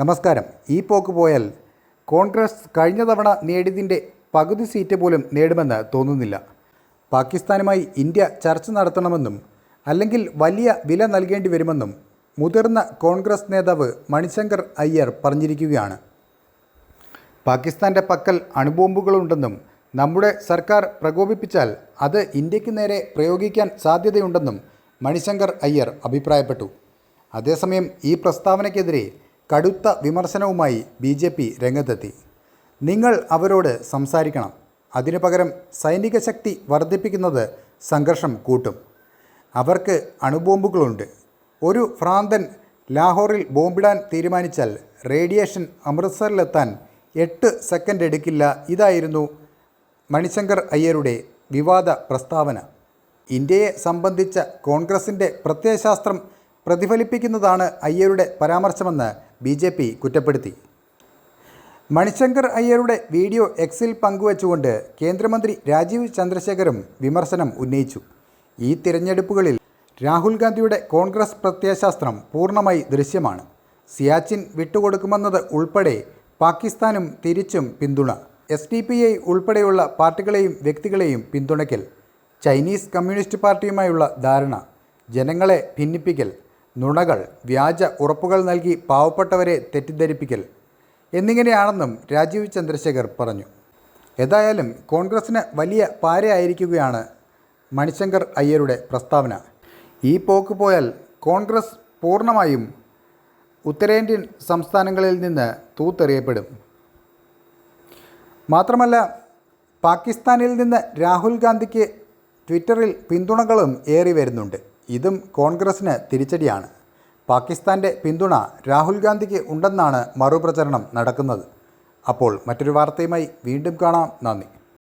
നമസ്കാരം. ഈ പോക്ക് പോയാൽ കോൺഗ്രസ് കഴിഞ്ഞ തവണ നേടിയതിന്റെ പകുതി സീറ്റ് പോലും നേടുമെന്ന് തോന്നുന്നില്ല. പാകിസ്ഥാനുമായി ഇന്ത്യ ചർച്ച നടത്തണമെന്നും അല്ലെങ്കിൽ വലിയ വില നൽകേണ്ടി വരുമെന്നും മുതിർന്ന കോൺഗ്രസ് നേതാവ് മണിശങ്കർ അയ്യർ പറഞ്ഞിരിക്കുകയാണ്. പാകിസ്ഥാന്റെ പക്കൽ അണുബോംബുകളുണ്ടെന്നും നമ്മുടെ സർക്കാർ പ്രകോപിപ്പിച്ചാൽ അത് ഇന്ത്യയ്ക്ക് നേരെ പ്രയോഗിക്കാൻ സാധ്യതയുണ്ടെന്നും മണിശങ്കർ അയ്യർ അഭിപ്രായപ്പെട്ടു. അതേസമയം ഈ പ്രസ്താവനയ്ക്കെതിരെ കടുത്ത വിമർശനവുമായി ബി ജെ പി രംഗത്തെത്തി. നിങ്ങൾ അവരോട് സംസാരിക്കണം. അതിനു പകരം സൈനിക ശക്തി വർദ്ധിപ്പിക്കുന്നത് സംഘർഷം കൂട്ടും. അവർക്ക് അണുബോംബുകളുണ്ട്. ഒരു ഭ്രാന്തൻ ലാഹോറിൽ ബോംബിടാൻ തീരുമാനിച്ചാൽ റേഡിയേഷൻ അമൃത്സറിലെത്താൻ എട്ട് സെക്കൻഡ് എടുക്കില്ല. ഇതായിരുന്നു മണിശങ്കർ അയ്യരുടെ വിവാദ പ്രസ്താവന. ഇന്ത്യയെ സംബന്ധിച്ച കോൺഗ്രസിന്റെ പ്രത്യയശാസ്ത്രം പ്രതിഫലിപ്പിക്കുന്നതാണ് അയ്യരുടെ പരാമർശമെന്ന് ബി ജെ പി കുറ്റപ്പെടുത്തി. മണിശങ്കർ അയ്യരുടെ വീഡിയോ എക്സിൽ പങ്കുവച്ചുകൊണ്ട് കേന്ദ്രമന്ത്രി രാജീവ് ചന്ദ്രശേഖരും വിമർശനം ഉന്നയിച്ചു. ഈ തിരഞ്ഞെടുപ്പുകളിൽ രാഹുൽ ഗാന്ധിയുടെ കോൺഗ്രസ് പ്രത്യയശാസ്ത്രം പൂർണമായി ദൃശ്യമാണ്. സിയാച്ചിൻ വിട്ടുകൊടുക്കുമെന്നത് ഉൾപ്പെടെ പാകിസ്ഥാനും തിരിച്ചും പിന്തുണ. എസ് ഡി പി ഐ ഉൾപ്പെടെയുള്ള പാർട്ടികളെയും വ്യക്തികളെയും പിന്തുണയ്ക്കൽ. ചൈനീസ് കമ്മ്യൂണിസ്റ്റ് പാർട്ടിയുമായുള്ള ധാരണ. ജനങ്ങളെ ഭിന്നിപ്പിക്കൽ. നുണകൾ വ്യാജ ഉറപ്പുകൾ നൽകി പാവപ്പെട്ടവരെ തെറ്റിദ്ധരിപ്പിക്കൽ എന്നിങ്ങനെയാണെന്നും രാജീവ് ചന്ദ്രശേഖർ പറഞ്ഞു. ഏതായാലും കോൺഗ്രസിന് വലിയ പാരയായിരിക്കുകയാണ് മണിശങ്കർ അയ്യരുടെ പ്രസ്താവന. ഈ പോക്ക് പോയാൽ കോൺഗ്രസ് പൂർണമായും ഉത്തരേന്ത്യൻ സംസ്ഥാനങ്ങളിൽ നിന്ന് തൂത്തെറിയപ്പെടും. മാത്രമല്ല പാകിസ്ഥാനിൽ നിന്ന് രാഹുൽ ഗാന്ധിക്ക് ട്വിറ്ററിൽ പിന്തുണകളും ഏറി വരുന്നുണ്ട് ഇതും കോൺഗ്രസിന് തിരിച്ചടിയാണ്. പാകിസ്ഥാന്റെ പിന്തുണ രാഹുൽ ഗാന്ധിക്ക് ഉണ്ടെന്നാണ് മറുപ്രചരണം നടക്കുന്നത്. അപ്പോൾ മറ്റൊരു വാർത്തയുമായി വീണ്ടും കാണാം. നന്ദി.